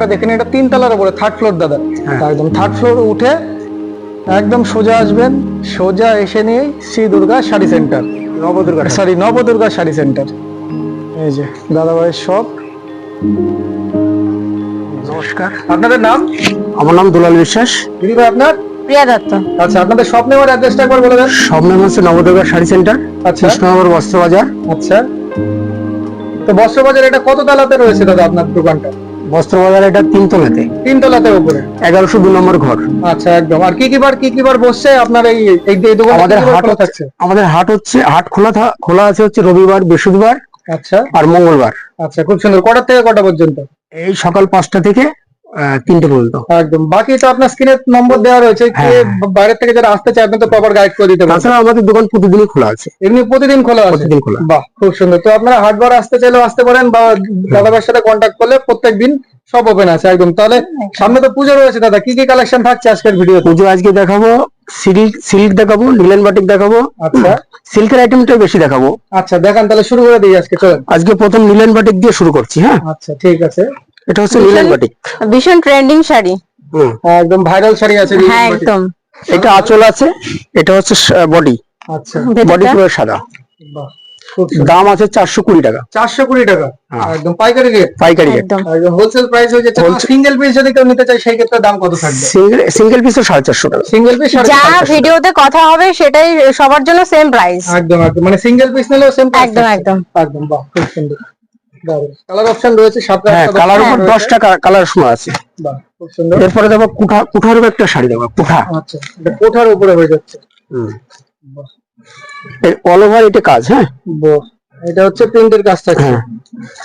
জায়গাটা দেখেন এটা তিন তলার উপরে থার্ড ফ্লোর দাদা। হ্যাঁ। একদম থার্ড ফ্লোর উঠে একদম সোজা আসবেন সোজা এসে নিয়ে Shri Durga sari centre Nabadurga sorry Nabadurga sari centre এই যে দাদাভাইয়ের শপ নমস্কার। আপনাদের নাম? আমার নাম দুলাল বিশ্বাস। দিদি ভাই আপনার? প্রিয়া দত্ত। আচ্ছা আপনাদের শপ নেওয়ার অ্যাড্রেসটা একবার বলে দেন। সব নাম হচ্ছে নবদুর্গা শাড়ি সেন্টার আচ্ছা। কৃষ্ণনগর বস্ত্র বাজার আচ্ছা। তো বস্ত্র বাজার এটা কত তলাতে রয়েছে দাদা আপনার দোকানটা? বস্ত্র বাজার এটা তিনতলাতে তিনতলাতে উপরে? এগারোশো দু নম্বর ঘর। আচ্ছা একদম। আর কি কি বার কি কি বার বসছে? আপনার এই আমাদের হাট হচ্ছে আমাদের হাট হচ্ছে হাট খোলা খোলা আছে হচ্ছে রবিবার বৃহস্পতিবার আচ্ছা। আর মঙ্গলবার। আচ্ছা খুব সুন্দর। কটার থেকে কটা পর্যন্ত? এই সকাল পাঁচটা থেকে তিনটে পর্যন্ত। একদম। বাকি তো আপনার স্ক্রিনে নম্বর দেওয়া রয়েছে হ্যাঁ। বাইরে থেকে যারা আসতে চায় আপনি তো প্রপার গাইড করে দিতে পারবেন। আমাদের দোকান প্রতিদিনই খোলা আছে। এমনি প্রতিদিন খোলা আছে? প্রতিদিন খোলা। বাহ খুব সুন্দর। তো আপনারা হাটবার আসতে চাইলেও আসতে পারেন বা দাদাভাইয়ের সাথে কন্ট্যাক্ট করলে প্রত্যেক দিন সব ওপেন আছে একদম। তাহলে সামনে তো পুজো রয়েছে দাদা কি কি কালেকশন থাকছে আজকের ভিডিও পুজো আজকে দেখাবো সিল্ক সিল্ক দেখাবো লিলেন বাটিক দেখাবো আচ্ছা। সিল্কের আইটেমটা বেশি দেখাবো। আচ্ছা দেখান তাহলে শুরু করে দিই আজকে চলেন। আজকে প্রথম লিলেন বাটিক দিয়ে শুরু করছি হ্যাঁ। আচ্ছা ঠিক আছে। এটা হচ্ছে লিলেন বাটিক ভীষণ ট্রেন্ডিং শাড়ি। হুম। হ্যাঁ, একদম ভাইরাল শাড়ি আছে হ্যাঁ একদম। এটা আঁচল আছে এটা হচ্ছে বডি আচ্ছা। বডি পুরো সাদা। বাহ দাম আছে চারশো কুড়ি টাকা। চারশো কুড়ি টাকা? হ্যাঁ। একদম পাইকারি রেট পাইকারি রেট একদম। হোলসেল প্রাইস হয়ে যাচ্ছে সিঙ্গেল পিস যদি কেউ নিতে চায় সেই ক্ষেত্রে দাম কত থাকবে? সিঙ্গেল সিঙ্গেল পিস সাড়ে চারশো টাকা। সিঙ্গেল পিস যা ভিডিওতে কথা হবে সেটাই সবার জন্য সেম প্রাইস একদম একদম। মানে সিঙ্গেল পিস নিলেও সেম একদম একদম। একদম বাহ খুব সুন্দর। কালার অপশন রয়েছে সাতটা হ্যাঁ কালার দশটা উপর দশটা কালার সময় আছে। এরপরে দেখো কুঠা কুঠার উপর একটা শাড়ি দেবো কুঠা। আচ্ছা কোঠার উপরে হয়ে যাচ্ছে। অল ওভার এটা কাজ হ্যাঁ? এটা হচ্ছে প্রিন্টের কাজ থাকছে। হ্যাঁ।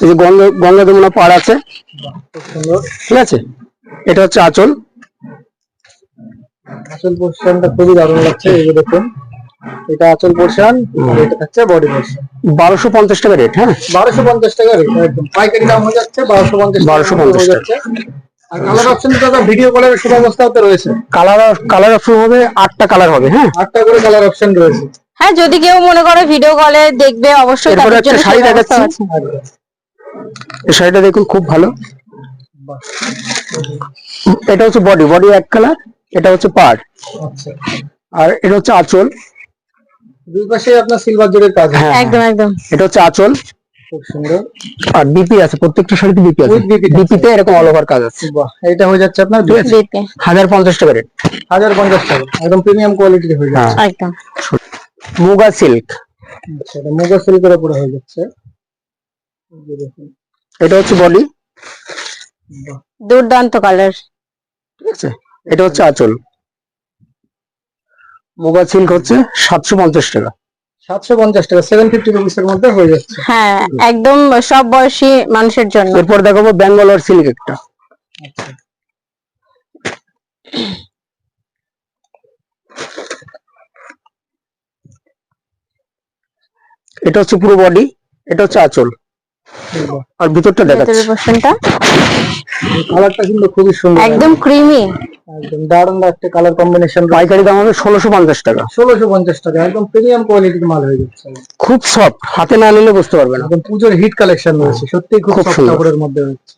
এই যে গঙ্গা গঙ্গা যমুনা পাড় আছে। ঠিক আছে? এটা হচ্ছে আঁচল। আসল পোর্শনটা খুবই দারুণ লাগছে এই দেখুন। এটা আচল পোর্শন এটা থাকছে বডি পোর্শন বারোশো পঞ্চাশ টাকা রেট হ্যাঁ? বারোশো পঞ্চাশ টাকা রেট একদম। পাইকারি দাম হয়ে যাচ্ছে বারোশো পঞ্চাশ 1250 হয়ে যাচ্ছে। আর কালার অপশন দাদা ভিডিও কলের সুব্যবস্থাতে রয়েছে। কালার কালার অপশন হবে আটটা কালার হবে হ্যাঁ? আটটা করে কালার অপশন রয়েছে। হ্যাঁ যদি কেউ মনে করে ভিডিও কলে দেখবে অবশ্যই তাদের জন্য শাড়ি দেখাচ্ছি। এই শাড়িটা দেখুন খুব ভালো। এটা হচ্ছে বডি বডি এক কালার এটা হচ্ছে পাড় আচ্ছা। আর এটা হচ্ছে আঁচল। দুই পাশে আপনার সিলভার জোরের কাজ হ্যাঁ। একদম একদম। এটা হচ্ছে আঁচল। খুব সুন্দর। আর বিপি আছে প্রত্যেকটা শাড়িতে বিপি আছে। বিপিতে এরকম অল ওভার কাজ আছে। বাহ এটা হয়ে যাচ্ছে আপনার ঠিক আছে দিতে হাজার পঞ্চাশ টাকা রেট হাজার পঞ্চাশ টাকা একদম প্রিমিয়াম কোয়ালিটির হয়ে হ্যাঁ যাচ্ছে। একদম। মুগা সিল্ক আচ্ছা এটা মুগা সিল্কের উপরে হয়ে যাচ্ছে। এটা হচ্ছে বডি দুর্দান্ত কালার ঠিক আছে? এটা হচ্ছে আঁচল। মুগা সিল্ক হচ্ছে সাতশো পঞ্চাশ টাকা। সাতশো পঞ্চাশ টাকা সেভেন ফিফটি রুপিস এর মধ্যে হয়ে যাচ্ছে। হ্যাঁ একদম সব বয়সী মানুষের জন্য। এরপর দেখাবো ব্যাঙ্গালোর সিল্ক একটা। আচ্ছা। এটা হচ্ছে পুরো বডি এটা হচ্ছে আঁচল। আর ভিতরটা দেখাচ্ছি। ভেতরের পোর্শনটা কালারটা কিন্তু খুবই সুন্দর। একদম ক্রিমি একদম দারুণ একটা কালার কম্বিনেশন পাইকারি দাম হবে ষোলোশো পঞ্চাশ টাকা। ষোলোশো পঞ্চাশ টাকা একদম প্রিমিয়াম কোয়ালিটির মাল হয়ে যাচ্ছে। খুব সফট হাতে না নিলে বুঝতে পারবে না। একদম পুজোর হিট কালেকশন রয়েছে সত্যি খুব সফট সুন্দর। কাপড়ের মধ্যে রয়েছে।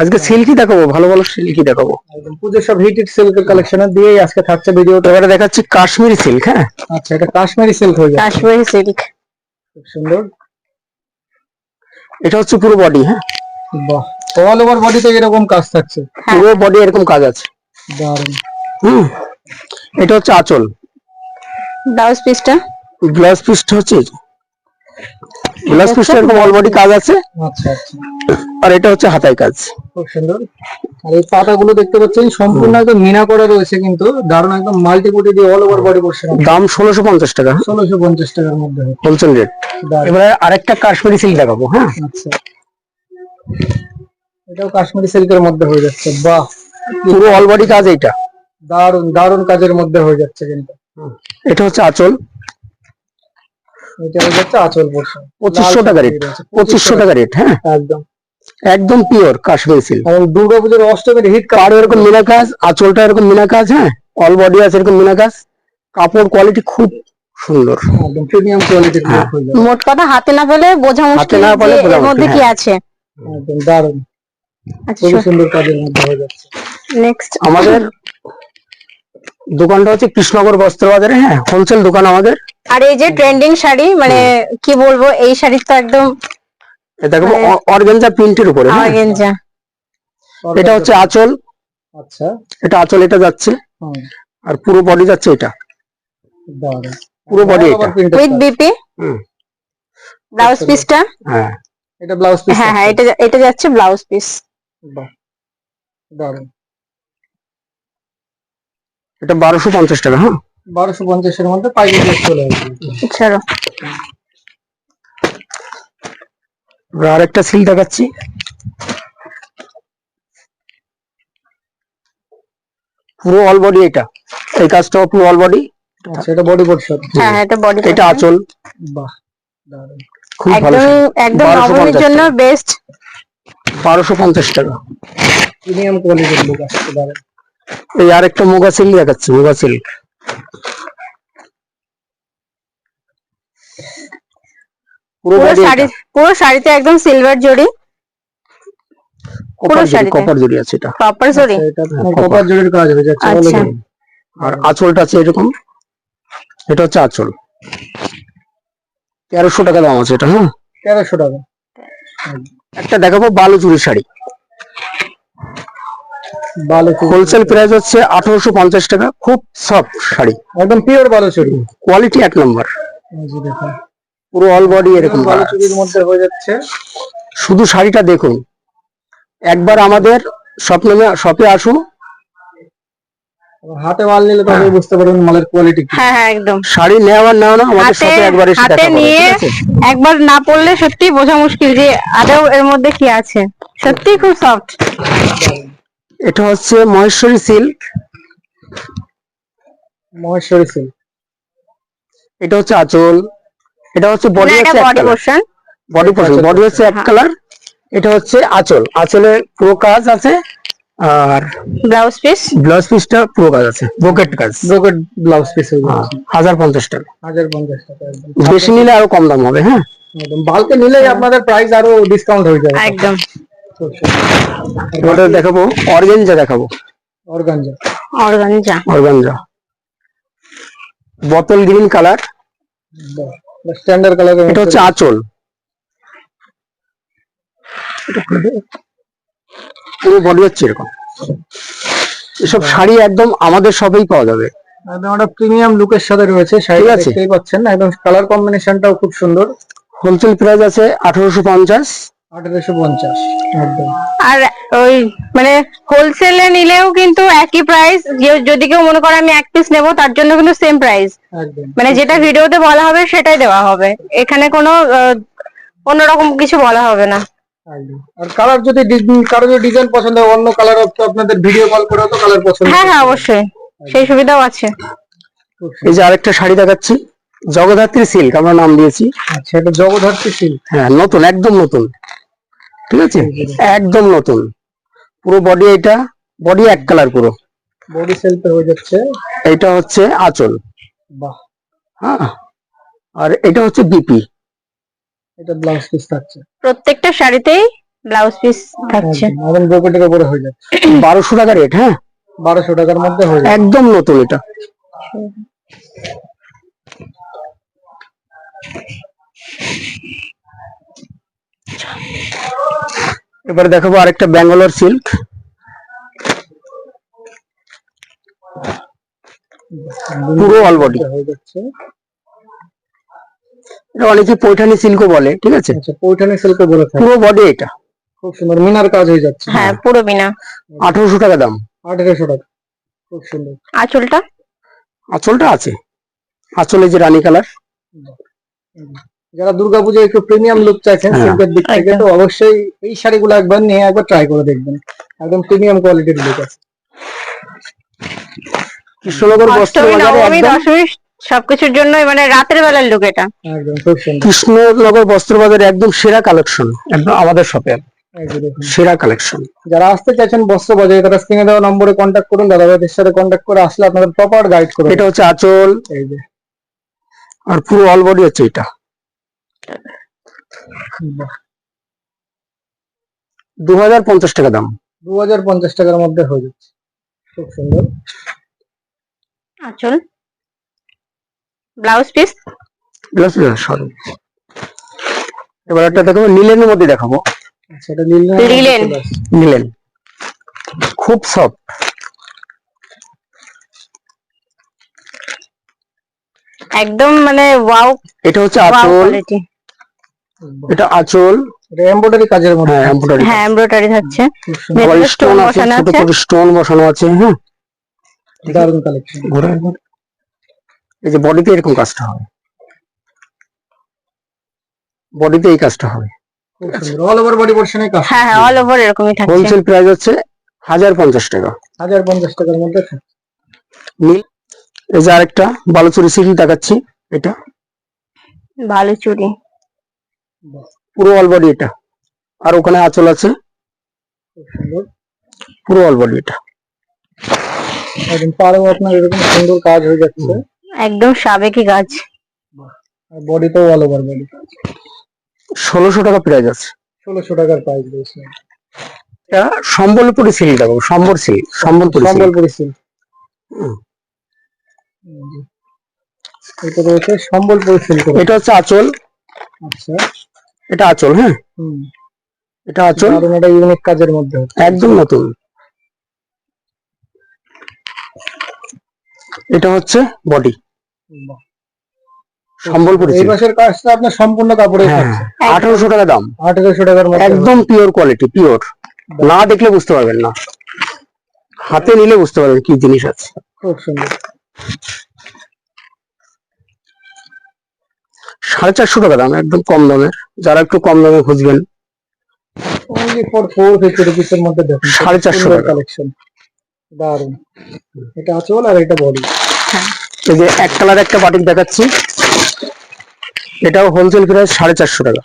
আজকে সিল্কি দেখাবো ভালো ভালো সিল্কি দেখাবো। একদম পুজোর সব হিট হিট সিল্কের কালেকশনের দিয়েই আজকে থাকছে ভিডিওটা। এবারে দেখাচ্ছি কাশ্মীরি সিল্ক হ্যাঁ? আচ্ছা এটা কাশ্মীরি সিল্ক হয়ে যাচ্ছে। কাশ্মীরি সিল্ক খুব সুন্দর। এটা হচ্ছে পুরো বডি হ্যাঁ? বাহ অল ওভার বডিতে এরকম কাজ থাকছে? হ্যাঁ। পুরো বডি এরকম কাজ আছে। দারুণ। হুম? এটা হচ্ছে আঁচল। ব্লাউজ পিসটা ব্লাউজ পিসটা হচ্ছে ব্লাউজ পিসটা এরকম অল বডি কাজ আছে? আচ্ছা আচ্ছা। আর এটা হচ্ছে হাতায় কাজ। খুব সুন্দর। আর এই পাতাগুলো দেখতে পাচ্ছেন সম্পূর্ণ একদম মিনা করা রয়েছে কিন্তু দারুণ একদম মাল্টিপুটি দিয়ে অল ওভার বডি করছে দাম ষোলোশো পঞ্চাশ টাকা। ষোলোশো পঞ্চাশ টাকার মধ্যে। হোলসেল রেট এবারে আরেকটা কাশ্মীরি সিল্ক দেখাবো হ্যাঁ? আচ্ছা। এটাও কাশ্মীরি সিল্কের মধ্যে হয়ে যাচ্ছে বাহ। পুরো অল বডি কাজ এইটা। দারুণ দারুণ কাজের মধ্যে হয়ে যাচ্ছে কিন্তু। এটা হচ্ছে আঁচল। এটা হয়ে যাচ্ছে আঁচল পোর্শন পঁচিশশো টাকা রেট পঁচিশশো টাকা রেট হ্যাঁ? একদম। একদম পিওর কাশ্মীরি সিল্ক এবং দুর্গা পুজোর অষ্টমীর হিট এরকম মিনা কাজ আঁচলটা এরকম মিনা কাজ হ্যাঁ? অল বডি আছে এরকম মিনা কাজ কাপড় কোয়ালিটি খুব সুন্দর। একদম প্রিমিয়াম কোয়ালিটির হ্যাঁ। হয়ে। যাবে মোট কথা হাতে না পেলে বোঝা মুশকিল না পেলে এর মধ্যে কি হ্যাঁ। আছে। একদম দারুণ। আচ্ছা সুন্দর কাজের মধ্যে হয়ে যাচ্ছে। নেক্সট আমাদের দোকানটা হচ্ছে কৃষ্ণনগর বস্ত্র বাজারে হ্যাঁ? হোলসেল দোকান আমাদের। আর এই যে ট্রেন্ডিং শাড়ি মানে কি বলব এই শাড়ি তো একদম এ দেখো মানে- অর্গেনজা প্রিন্টের উপরে হ্যাঁ? অর্গেনজা এটা হচ্ছে আঁচল। আচ্ছা। এটা আঁচল এটা যাচ্ছে। আর পুরো বডি যাচ্ছে এটা। পুরো আবার এটা। With BP hmm. ব্লাউজ পিসটা হ্যাঁ। এটা ব্লাউজ পিস হ্যাঁ হ্যাঁ এটা এটা যাচ্ছে ব্লাউজ পিস দারুণ। এটা বারোশো পঞ্চাশ টাকা হ্যাঁ? বারোশো পঞ্চাশের মধ্যে পাইকারি রেট চলে আসবে। ছাড়ো। এবার আরেকটা সিল দেখাচ্ছি। পুরো অল বডি এটা। এই পুরো অল বডি আচ্ছা এটা বডি পোর্শন হ্যাঁ হ্যাঁ এটা বডি এটা আঁচল। বাহ দারুণ। খুব ভালো একদম নবমীর জন্য বেস্ট বারোশো পঞ্চাশ টাকা। প্রিমিয়াম কোয়ালিটির লুক আসছে এই আরেকটা মুগা সিল্ক দেখাচ্ছি মুগা সিল্ক পুরো শাড়ি শাড়িতে একদম সিলভার জড়ি। কপার শাড়িতে। কপার জড়ি আছে এটা। জড়ি আচ্ছা, এটা হ্যাঁ, কপার কাজ আচ্ছা। আর আঁচলটা আছে এরকম। এটা হচ্ছে আঁচল। তেরোশো টাকা দাম আছে এটা হ্যাঁ? তেরোশো টাকা। একটা দেখাবো বালু চুরি শাড়ি। হোলসেল প্রাইস হচ্ছে আঠারোশো পঞ্চাশ টাকা খুব সফট শাড়ি। একদম পিওর ভালো চুরি কোয়ালিটি এক নম্বর পুরো অল বডি এরকম মধ্যে হয়ে যাচ্ছে। শুধু শাড়িটা দেখুন। একবার আমাদের স্বপ্নে শপে আসুন। হাতে মাল নিলে তবে বুঝতে পারবেন মালের কোয়ালিটি হ্যাঁ হ্যাঁ একদম। শাড়ি নেওয়া নেওয়া না আমাদের শপে একবার এসে দেখা নিয়ে একবার না পড়লে সত্যি বোঝা মুশকিল যে আদৌ এর মধ্যে কি আছে। সত্যি খুব সফট এটা হচ্ছে মহেশ্বরী সিল্ক। মহেশ্বরী সিল্ক। এটা হচ্ছে আঁচল। এটা হচ্ছে বডি হচ্ছে body portion body portion body হচ্ছে এক হ্যাঁ। কালার এটা হচ্ছে আঁচল। আঁচলে পুরো কাজ আছে। আর ব্লাউজ পিস ব্লাউজ পিসটা পুরো কাজ আছে। ব্রোকেট কাজ। ব্রোকেট ব্লাউজ পিস হয়ে হ্যাঁ, হাজার পঞ্চাশ টাকা। হাজার পঞ্চাশ টাকা বেশি নিলে আরও কম দাম হবে হ্যাঁ। একদম। বালকে নিলেই আপনাদের প্রাইস আরও ডিসকাউন্ট হয়ে যাবে। একদম। এবার দেখাবো। অর্গেঞ্জা দেখাবো। অর্গানজা। অর্গানজা। অর্গানজা। বোতল গ্রিন কালার। স্ট্যান্ডার্ড কালার এটা হচ্ছে আঁচল। পুরো বডি হচ্ছে এরকম। এসব শাড়ি একদম আমাদের সবেই পাওয়া যাবে। একদম একটা প্রিমিয়াম লুকের সাথে রয়েছে শাড়ি আছে। দেখতেই পাচ্ছেন। একদম কালার কম্বিনেশনটাও খুব সুন্দর। হোলসেল প্রাইস আছে আঠারোশো পঞ্চাশ। আঠারোশো পঞ্চাশ একদম। আর ওই মানে হোলসেলে নিলেও কিন্তু একই প্রাইস যদি কেউ মনে করে আমি এক পিস নেব তার জন্য কিন্তু সেম প্রাইস মানে যেটা ভিডিওতে বলা হবে সেটাই দেওয়া হবে। এখানে কোনো আহ, অন্যরকম কিছু বলা হবে না। আর কালার যদি কারও যদি ডিজাইন পছন্দ হয় অন্য কালার তো আপনাদের ভিডিও কল করেও তো কালার পছন্দ হ্যাঁ হ্যাঁ অবশ্যই। সেই সুবিধাও আছে। এই যে আরেকটা শাড়ি দেখাচ্ছি জগদ্ধাত্রী সিল্ক আমরা নাম দিয়েছি। আচ্ছা এটা জগদ্ধাত্রী সিল্ক হ্যাঁ নতুন একদম নতুন। ঠিক আছে? একদম নতুন। পুরো বডি এটা বডি এক কালার পুরো। বডি সেলফে হয়ে যাচ্ছে। এটা হচ্ছে আঁচল। বাহ। হ্যাঁ। আর এটা হচ্ছে বিপি এটা ব্লাউজ পিস থাকছে। প্রত্যেকটা শাড়িতেই ব্লাউজ পিস থাকছে। একদম, এবং ব্রোকেটের উপরে হয়ে যাচ্ছে। বারোশো টাকা রেট হ্যাঁ? বারোশো টাকার মধ্যে হয়ে যাচ্ছে। একদম নতুন এটা। এবার দেখাবো আরেকটা ব্যাঙ্গালোর সিল্ক। পুরো অল বডি হয়ে যাচ্ছে। এটা অনেকে পৈঠানি সিল্কও বলে ঠিক আছে? আচ্ছা পৈঠানি সিল্কে বলে পুরো বডি এটা। খুব সুন্দর মিনার কাজ হয়ে যাচ্ছে। হ্যাঁ পুরো মিনা। আঠারোশো টাকা দাম। আঠেরোশো টাকা। খুব সুন্দর। আঁচলটা? আঁচলটা আছে। আঁচলে যে রানী কালার। যারা দুর্গাপূজায় একটু প্রিমিয়াম লুক চাইছেন হ্যাঁ, সিল্কের দিক থেকে। তো অবশ্যই এই শাড়িগুলো একবার নিয়ে একবার ট্রাই করে দেখবেন। একদম প্রিমিয়াম কোয়ালিটির লুক আছে। কৃষ্ণনগর বস্ত্র বাজারে একদম। সবকিছুর জন্য মানে রাতের বেলার লুক এটা। কৃষ্ণনগর বস্ত্র বাজারে একদম সেরা কালেকশন একদম আমাদের শপে। সেরা কালেকশন যারা আসতে চাইছেন বস্ত্র বাজারে তারা স্ক্রিনে দেওয়া নম্বরে কন্ট্যাক্ট করুন দাদা ভাইদের সাথে কন্ট্যাক্ট করে আসলে আপনাদের প্রপার গাইড করবে এটা হচ্ছে আঁচল। এই যে। আর পুরো অল বডি হচ্ছে এটা। দু হাজার পঞ্চাশ টাকা দাম। দু হাজার পঞ্চাশ টাকার মধ্যে হয়ে যাচ্ছে। খুব সুন্দর। আঁচল। Blouse piece. sorry. এবার একটা দেখাবো নীলের মধ্যে দেখাবো। আচ্ছা নীল। নিলেন খুব সফট। একদম মানে ওয়াও এটা হচ্ছে আঁচল। এটা আঁচল। এটা এমব্রয়ডারি কাজের মধ্যে হ্যাঁ এমব্রয়ডারি হ্যাঁ এমব্রয়ডারি থাকছে। স্টোন আছে বসানো ছোট আছে। ছোট স্টোন বসানো আছে হ্যাঁ। দারুণ কালেকশন ঘুরে। এই যে বডিতে এরকম কাজটা হবে বডিতে এই কাজটা হবে অল ওভার বডি পোর্শনে কাজ হ্যাঁ হ্যাঁ অল ওভার এরকমই থাকছে। হোলসেল প্রাইস হচ্ছে হাজার পঞ্চাশ টাকা। হাজার পঞ্চাশ টাকার মধ্যে। নীল এই যে আরেকটা বালুচুরি সিল দেখাচ্ছি এটা। ভালো চুড়ি পুরো অল বডি এটা। আর ওখানে আঁচল আছে। পুরো অল বডি এটা। একদম পাড়েও আপনার এরকম সুন্দর কাজ হয়ে যাচ্ছে। একদম সাবেকি অল ওভার বডি ষোলোশো টাকা প্রাইস আছে। ষোলোশো টাকার প্রাইস রয়েছে। এটা সম্বলপুরি সিল সম্বর সম্বলপুরি সম্বলপুরি। এটা রয়েছে সম্বলপুরি সিল্ক এটা হচ্ছে আঁচল। আচ্ছা। এটা আচল হ্যাঁ? এটা আচল। দারুণ একটা ইউনিক কাজের মধ্যে একদম নতুন। এটা হচ্ছে বডি। সম্বলপুরি এই মাসের কাজটা আপনার সম্পূর্ণ কাপড়ে হ্যাঁ আঠারোশো টাকা দাম। আঠেরোশো টাকার মধ্যে। একদম পিওর কোয়ালিটি পিওর না দেখলে বুঝতে পারবেন না। হাতে নিলে বুঝতে পারবেন কি জিনিস আছে। খুব সুন্দর। সাড়ে চারশো টাকা দাম একদম কম দামের যারা একটু কম দামে খুঁজবেন ফোর ফিফটি রুপিসের মধ্যে দেখুন। সাড়ে চারশো টাকা। কালেকশন দারুণ। এটা আঁচল আর এটা বডি এই যে এক কালার একটা বাটিক দেখাচ্ছি। এটাও হোলসেল প্রাইস সাড়ে চারশো টাকা।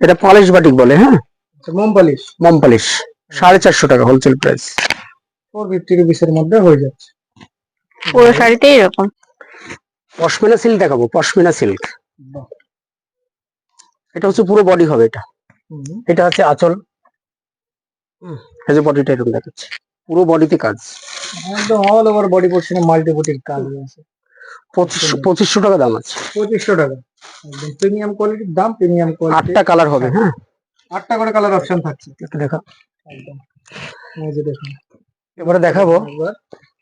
এটা পালিশ বাটিক বলে হ্যাঁ? মোম পালিশ মম পালিশ সাড়ে চারশো টাকা হোলসেল প্রাইস ফোর ফিফটি রুপিসের মধ্যে হয়ে যাচ্ছে। পুরো শাড়িতে এরকম। পশমিনা সিল্ক দেখাবো পশমিনা সিল্ক এটা হচ্ছে পুরো বডি হবে এটা। এটা হচ্ছে আঁচল। যে বডিটা এরকম দেখাচ্ছে। পুরো বডিতে কাজ। একদম অল ওভার বডি পোর্শনে মাল্টি বুটিক কাজ আছে পঁচিশশো টাকা দাম আছে। পঁচিশশো টাকা। একদম প্রিমিয়াম কোয়ালিটির দাম প্রিমিয়াম কোয়ালিটি আটটা কালার হবে হ্যাঁ। আটটা করে কালার অপশন থাকছে। একটু দেখা। একদম। এই যে দেখুন। এবারে দেখাবো।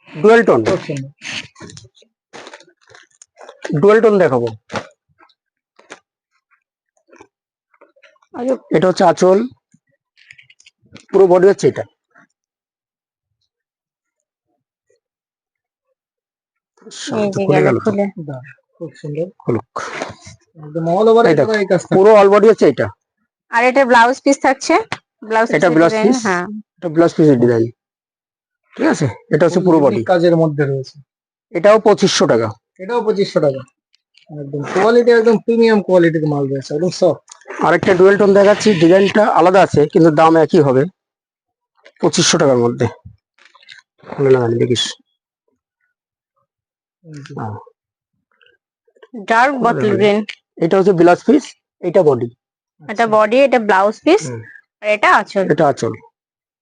ডুয়েল টোন ডুয়েল টোন দেখাবো। এটা হচ্ছে আঁচল। পুরো বডি হচ্ছে এটা। খুব সুন্দর। খুলুক। একদম অল ওভার কাজ পুরো অল বডি হচ্ছে এটা। আর এটা ব্লাউজ পিস থাকছে? ব্লাউজ এটা piece? হ্যাঁ। এটা ব্লাউজ পিসের ডিজাইন ঠিক আছে? এটা হচ্ছে পুরো বডি কাজের মধ্যে রয়েছে। এটাও পঁচিশশো টাকা। এটাও পঁচিশশো টাকা। একদম কোয়ালিটি একদম প্রিমিয়াম কোয়ালিটির মাল রয়েছে একদম সফট আরেকটা ডুয়েল টোন দেখাচ্ছি ডিজাইনটা আলাদা আছে কিন্তু দাম একই হবে। পঁচিশশো টাকার মধ্যে। খুলে দেখিস। ডার্ক বটল গ্রিন এটা হচ্ছে ব্লাউজ পিস এটা বডি এটা বডি এটা ব্লাউজ পিস আর এটা আঁচল। এটা আঁচল।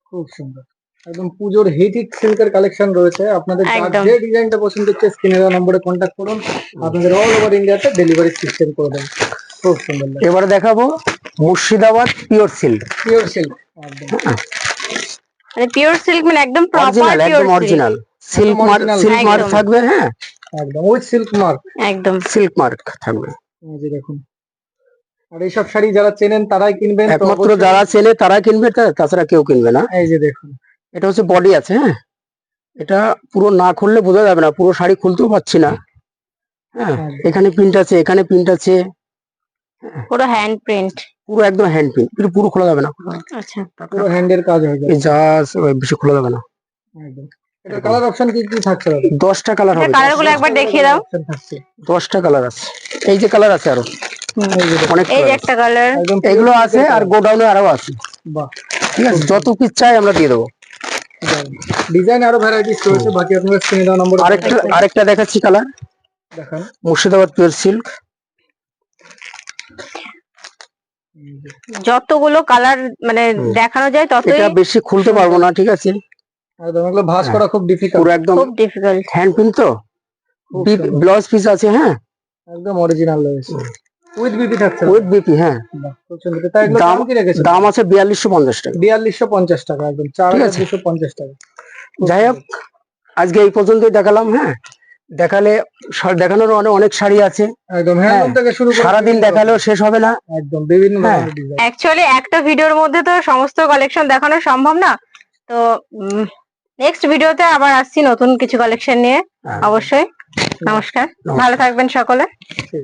খুব সুন্দর। একদম পুজোর হিট হিট সিল্কের কালেকশন রয়েছে। আপনাদের। যে ডিজাইনটা পছন্দ হচ্ছে স্ক্রিনে দেওয়া নম্বরে কন্ট্যাক্ট করুন। আপনাদের অল ওভার ইন্ডিয়াতে ডেলিভারি সিস্টেম করে দেন। খুব সুন্দর এবারে দেখাবো Murshidabad pure silk pure silk একদম। মানে পিওর সিল্ক মানে একদম প্রপার একদম original silk mark silk mark থাকবে হ্যাঁ? একদম ওই সিল্ক মার্ক একদম। সিল্ক মার্ক থাকবে। এই যে দেখুন। আর এইসব শাড়ি যারা চেনেন তারাই কিনবেন। একমাত্র যারা চেনে তারা কিনবে তা- তাছাড়া কেউ কিনবে না। এই যে দেখুন। এটা হচ্ছে বডি আছে হ্যাঁ? এটা পুরো না খুললে বোঝা যাবে না পুরো শাড়ি খুলতেও পাচ্ছি না হ্যাঁ? এখানে প্রিন্ট আছে এখানে প্রিন্ট আছে পুরো হ্যান্ড প্রিন্ট পুরো একদম হ্যান্ড প্রিন্ট পুরো খোলা যাবে না। আচ্ছা। পুরো হ্যান্ডের কাজ হয়ে যাবে। এই যা বেশি খোলা যাবে না। এটা কালার অপশন কি কি থাকছে দাদা দশটা কালার হবে। কালারগুলো একবার দেখিয়ে দাও। Option থাকছে। দশটা কালার আছে। এই যে কালার আছে আরও। এই যে অনেক এই যে একটা কালার এগুলো আছে আর। গোডাউনে আরও আছে। বাহ। ঠিক আছে? যত পিস চাই আমরা দিয়ে দেবো। ডিজাইন আরও ভ্যারাইটিস রয়েছে বাকি আপনারা স্ক্রিনে দেওয়া নম্বর আরেকটা আরেকটা দেখাচ্ছি কালার দেখান। মুর্শিদাবাদ পিওর সিল্ক যতগুলো কালার মানে দেখানো যায় ততই এটা বেশি খুলতে পারব না ঠিক আছে? একদম এগুলো ভাঁজ করা খুব ডিফিকাল্ট পুরো একদম খুব ডিফিকাল্ট হ্যান্ড প্রিন্ট তো? ব্লাউজ পিস আছে হ্যাঁ? একদম অরিজিনাল রয়েছে। উইথ বিপি থাকছে উইথ বিপি হ্যাঁ। তাই দাম কি আছে বিয়াল্লিশশো পঞ্চাশ টাকা। বিয়াল্লিশশো পঞ্চাশ টাকা একদম চার হাজার দুশো পঞ্চাশ টাকা। যাই হোক আজকে এই পর্যন্তই দেখালাম হ্যাঁ। দেখালে দেখানোর অনেক অনেক শাড়ি আছে। একদম হ্যাঁ, থেকে শুরু সারাদিন দেখালেও শেষ হবে না। একদম বিভিন্ন হ্যাঁ। অ্যাকচুয়ালি একটা ভিডিওর মধ্যে তো সমস্ত কালেকশন দেখানো সম্ভব না। তো নেক্সট ভিডিওতে আবার আসছি নতুন কিছু কালেকশন নিয়ে। হ্যাঁ। অবশ্যই। নমস্কার। ভালো থাকবেন সকলে।